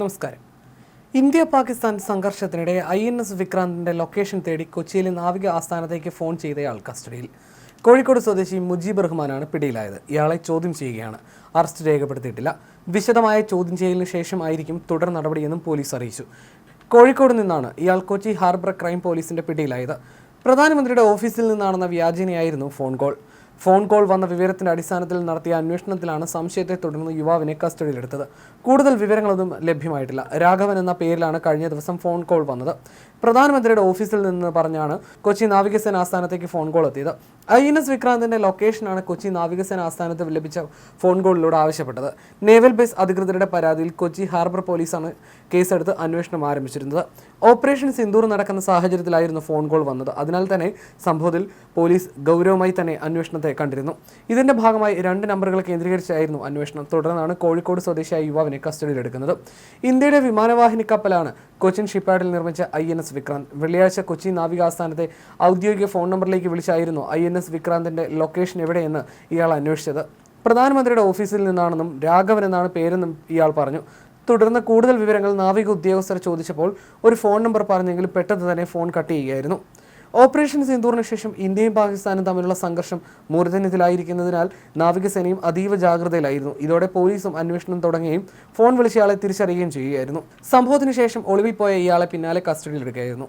നമസ്കാരം. ഇന്ത്യ പാകിസ്ഥാൻ സംഘർഷത്തിനിടെ I N S വിക്രാന്തിന്റെ ലൊക്കേഷൻ തേടി കൊച്ചിയിലെ നാവിക ആസ്ഥാനത്തേക്ക് ഫോൺ ചെയ്തയാൾ കസ്റ്റഡിയിൽ. കോഴിക്കോട് സ്വദേശി മുജീബ് റഹ്മാനാണ് പിടിയിലായത്. ഇയാളെ ചോദ്യം ചെയ്യുകയാണ്. അറസ്റ്റ് രേഖപ്പെടുത്തിയിട്ടില്ല. വിശദമായ ചോദ്യം ചെയ്യലിന് ശേഷം ആയിരിക്കും തുടർ നടപടിയെന്നും പോലീസ് അറിയിച്ചു. കോഴിക്കോട് നിന്നാണ് ഇയാൾ കൊച്ചി ഹാർബർ ക്രൈം പോലീസിന്റെ പിടിയിലായത്. പ്രധാനമന്ത്രിയുടെ ഓഫീസിൽ നിന്നാണെന്ന വ്യാജനയായിരുന്നു ഫോൺ കോൾ. ഫോൺ കോൾ വന്ന വിവരത്തിന്റെ അടിസ്ഥാനത്തിൽ നടത്തിയ അന്വേഷണത്തിലാണ് സംശയത്തെ തുടർന്ന് യുവാവിനെ കസ്റ്റഡിയിലെടുത്തത്. കൂടുതൽ വിവരങ്ങളൊന്നും ലഭ്യമായിട്ടില്ല. രാഘവൻ എന്ന പേരിലാണ് കഴിഞ്ഞ ദിവസം ഫോൺ കോൾ വന്നത്. പ്രധാനമന്ത്രിയുടെ ഓഫീസിൽ നിന്ന് പറഞ്ഞാണ് കൊച്ചി നാവികസേന ആസ്ഥാനത്തേക്ക് ഫോൺ കോൾ എത്തിയത്. ഐ എൻ എസ് വിക്രാന്തിന്റെ ലൊക്കേഷനാണ് കൊച്ചി നാവികസേന ആസ്ഥാനത്ത് ലഭിച്ച ഫോൺ കോളിലൂടെ ആവശ്യപ്പെട്ടത്. നേവൽ ബേസ് അധികൃതരുടെ പരാതിയിൽ കൊച്ചി ഹാർബർ പോലീസാണ് കേസെടുത്ത് അന്വേഷണം ആരംഭിച്ചിരുന്നത്. ഓപ്പറേഷൻ സിന്ദൂർ നടക്കുന്ന സാഹചര്യത്തിലായിരുന്നു ഫോൺ കോൾ വന്നത്. അതിനാൽ തന്നെ സംഭവത്തിൽ പോലീസ് ഗൗരവമായി തന്നെ അന്വേഷണത്തെ കണ്ടിരുന്നു. ഇതിന്റെ ഭാഗമായി രണ്ട് നമ്പറുകൾ കേന്ദ്രീകരിച്ചായിരുന്നു അന്വേഷണം. തുടർന്നാണ് കോഴിക്കോട് സ്വദേശിയായ യുവാവിനെ കസ്റ്റഡിയിലെടുക്കുന്നത്. ഇന്ത്യയുടെ വിമാനവാഹിനി കപ്പലാണ് കൊച്ചിൻ ഷിപ്പാഡിൽ നിർമ്മിച്ച ഐ എൻ എസ് വിക്രാന്ത്. വെള്ളിയാഴ്ച കൊച്ചി നാവികാസ്ഥാനത്തെ ഔദ്യോഗിക ഫോൺ നമ്പറിലേക്ക് വിളിച്ചായിരുന്നു ഐ എൻ എസ് വിക്രാന്തിന്റെ ലൊക്കേഷൻ എവിടെയെന്ന് ഇയാൾ അന്വേഷിച്ചത്. പ്രധാനമന്ത്രിയുടെ ഓഫീസിൽ നിന്നാണെന്നും രാഘവൻ എന്നാണ് പേരെന്നും ഇയാൾ പറഞ്ഞു. തുടർന്ന് കൂടുതൽ വിവരങ്ങൾ നാവിക ഉദ്യോഗസ്ഥർ ചോദിച്ചപ്പോൾ ഒരു ഫോൺ നമ്പർ പറഞ്ഞെങ്കിലും പെട്ടെന്ന് തന്നെ ഫോൺ കട്ട് ചെയ്യുകയായിരുന്നു. ഓപ്പറേഷൻ സിന്ദൂറിന് ശേഷം ഇന്ത്യയും പാകിസ്ഥാനും തമ്മിലുള്ള സംഘർഷം മൂർധന്യത്തിലായിരിക്കുന്നതിനാൽ നാവികസേനയും അതീവ ജാഗ്രതയിലായിരുന്നു. ഇതോടെ പോലീസും അന്വേഷണം തുടങ്ങുകയും ഫോൺ വിളിച്ചയാളെ തിരിച്ചറിയുകയും ചെയ്യുകയായിരുന്നു. സംഭവത്തിന് ശേഷം ഒളിവിൽ പോയ ഇയാളെ പിന്നാലെ കസ്റ്റഡിയിലെടുക്കുകയായിരുന്നു.